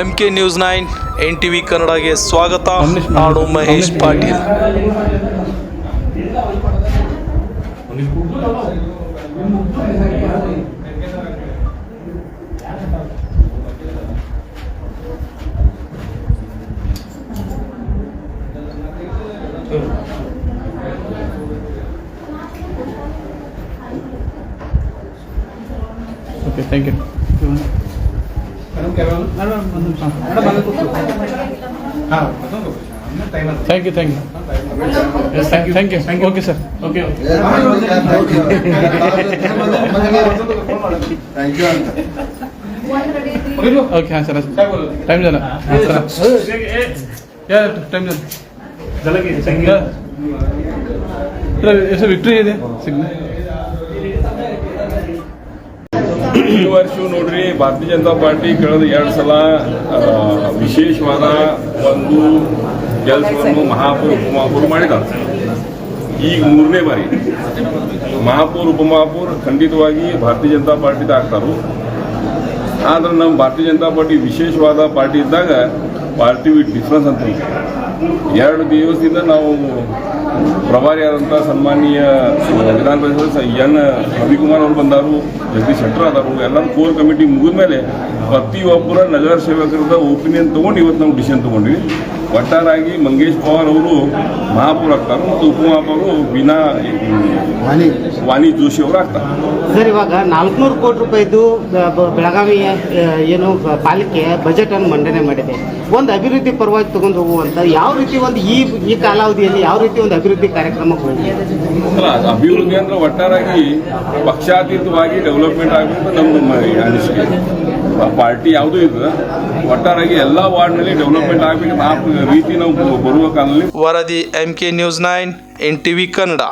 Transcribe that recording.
M K news nine N T V ಕನ್ನಡಗೆ ಸ್ವಾಗತ ನಾನು Mahesh Patil okay thank Thank you thank you thank you okay sir okay okay हाँ sir time time झाला victory signal ಈ ವರ್ಷ ನೋಡ್ರಿ, ಭಾರತೀಯ ಜನತಾ ಪಾರ್ಟಿ ಕಳೆದ ಎರಡು ಸಲ ವಿಶೇಷವಾದ ಒಂದು ಕೆಲಸವನ್ನು ಮಹಾಪೌರ ಉಪಮಹಾಪೌರ ಮಾಡಿದ್ದಾರೆ. ಈಗ ಮೂರನೇ ಬಾರಿ. ಮಹಾಪೌರ, ಉಪಮಹಾಪೌರ ಖಂಡಿತವಾಗಿ ಭಾರತೀಯ ಜನತಾ ಪಾರ್ಟಿದ ಆಗ್ತಾರು ಆದ್ರೆ ನಮ್ಮ ಭಾರತೀಯ ಜನತಾ ಪಾರ್ಟಿ ವಿಶೇಷವಾದ ಪಾರ್ಟಿ ಇದ್ದಾಗ ಪಾರ್ಟಿ ವಿತ್ ಡಿಫ್ರೆನ್ಸ್ ಅಂತ. ಎರಡು ದಿವಸದಿಂದ ನಾವು ಪ್ರಭಾರಿಯಾದಂಥ ಸನ್ಮಾನೀಯ ವಿಧಾನ ಪರಿಷತ್ ಎನ್ ರವಿಕುಮಾರ್ ಅವರು ಬಂದರು, ಜಗದೀಶ್ ಶೆಟ್ಟರ್ ಆದರು ಎಲ್ಲರೂ ಕೋರ್ ಕಮಿಟಿ ಮುಗಿದ ಮೇಲೆ ಪ್ರತಿಯೊಬ್ಬರ ನಗರ ಸೇವಕರದ ಒಪಿನಿಯನ್ ತೊಗೊಂಡು ಇವತ್ತು ನಾವು ಡಿಸಿಷನ್ ತೊಗೊಂಡ್ವಿ ಒಟ್ಟಾರಾಗಿ ಮಂಗೇಶ್ ಪವಾರ್ ಅವರು ಮಹಾಪೌರ ಆಗ್ತಾರೆ ಮತ್ತು ಉಪಮಹಾಪೌರು ವಿನಾ ವಾಣಿ ಜೋಶಿ ಅವರು ಆಗ್ತಾರೆ. ಸರ್ ಇವಾಗ ನಾಲ್ಕುನೂರು ಕೋಟಿ ರೂಪಾಯಿದು ಬೆಳಗಾವಿ ಏನು ಪಾಲಿಕೆ ಬಜೆಟ್ ಅನ್ನು ಮಂಡನೆ ಮಾಡಿದೆ. ಒಂದು ಅಭಿವೃದ್ಧಿ ಪರವಾಗಿ ತಗೊಂಡು ಹೋಗುವಂತ ಯಾವ ರೀತಿ ಒಂದು ಈ ಈ ಕಾಲಾವಧಿಯಲ್ಲಿ ಯಾವ ರೀತಿ ಒಂದು ಅಭಿವೃದ್ಧಿ ಕಾರ್ಯಕ್ರಮ ಅಲ್ಲ ಅಭಿವೃದ್ಧಿ ಅಂದ್ರೆ ಒಟ್ಟಾರಾಗಿ ಪಕ್ಷಾತೀತವಾಗಿ ಡೆವಲಪ್ಮೆಂಟ್ ಆಗಬೇಕು ನಮ್ದು ಮ- ಅನಿಸಿಕೆ. ಪಾರ್ಟಿ ಯಾವುದೂ ಇದು ಒಟ್ಟಾರಾಗಿ ಎಲ್ಲ ವಾರ್ಡ್ನಲ್ಲಿ ಡೆವಲಪ್ಮೆಂಟ್ ಆಗಬೇಕು ಆ ರೀತಿ ನಾವು ಬರುವ ಕಾಲದಲ್ಲಿ. ವರದಿ M K news nine N TV Kannada.